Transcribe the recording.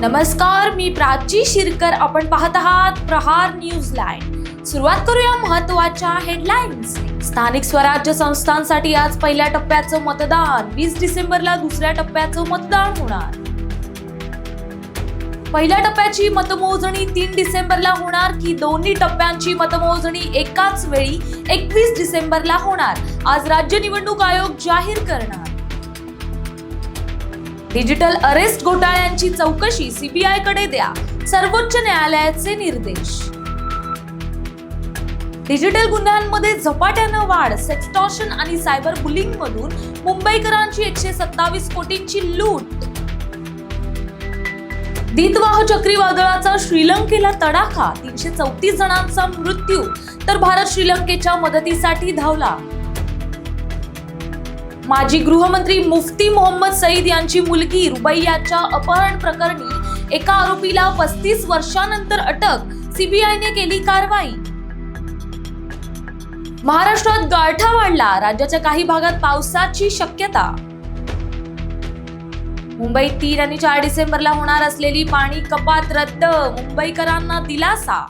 नमस्कार मी प्राची शिरकर. आपण पाहत आहात प्रहार न्यूज लाईन. सुरुवात करूया महत्त्वाच्या हेडलाईन्स स्थानिक स्वराज्य संस्थांसाठी आज पहिल्या टप्प्याचं मतदान. वीस डिसेंबरला दुसऱ्या टप्प्याचं मतदान होणार. पहिल्या टप्प्याची मतमोजणी तीन डिसेंबरला होणार की दोन्ही टप्प्यांची मतमोजणी एकाच वेळी एकवीस डिसेंबरला होणार. आज राज्य निवडणूक आयोग जाहीर करणार. डिजिटल अरेस्ट घोटाळ्यांची चौकशी सीबीआयकडे द्या. सर्वोच्च न्यायालयाचे निर्देश. डिजिटल गुन्ह्यांमध्ये झपाट्यानं वाढ सेक्सटॉशन आणि सायबर बुलिंग मधून मुंबईकरांची एकशे सत्तावीस कोटींची लूट. दितवाह चक्रीवादळाचा श्रीलंकेला तडाखा तीनशे चौतीस जणांचा मृत्यू. तर भारत श्रीलंकेच्या मदतीसाठी धावला. माजी गृहमंत्री मुफ्ती मोहम्मद सईद यांची मुलगी रुबैयाच्या अपहरण प्रकरणी एका आरोपीला पस्तीस वर्षानंतर अटक. सीबीआयने केली कारवाई. महाराष्ट्रात गारठा वाढला. राज्याच्या काही भागात पावसाची शक्यता. मुंबईत तीन आणि चार डिसेंबरला होणार असलेली पाणी कपात रद्द. मुंबईकरांना दिलासा.